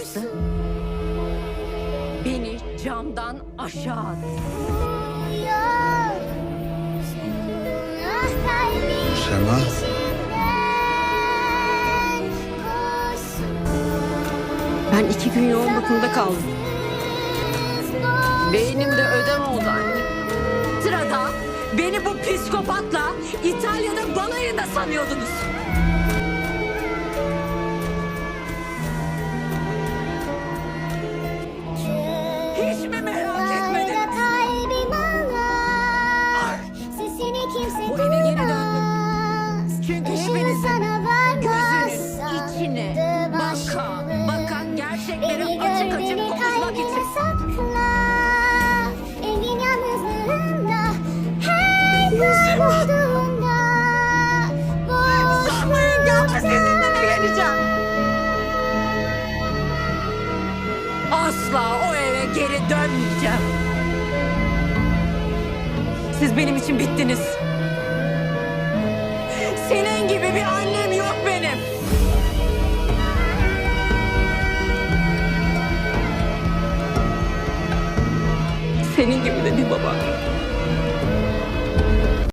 Nasıl? Beni camdan aşağı at. Sema. Ben iki gün yoğun bakımda kaldım. Beynimde ödem oldu anne. Sırada beni bu psikopatla İtalya'da balayında sanıyordunuz. Sanmayın ki ama sizinle. Asla o eve geri dönmeyeceğim. Siz benim için bittiniz. Senin gibi bir annem yok benim. Senin gibi de bir babam yok.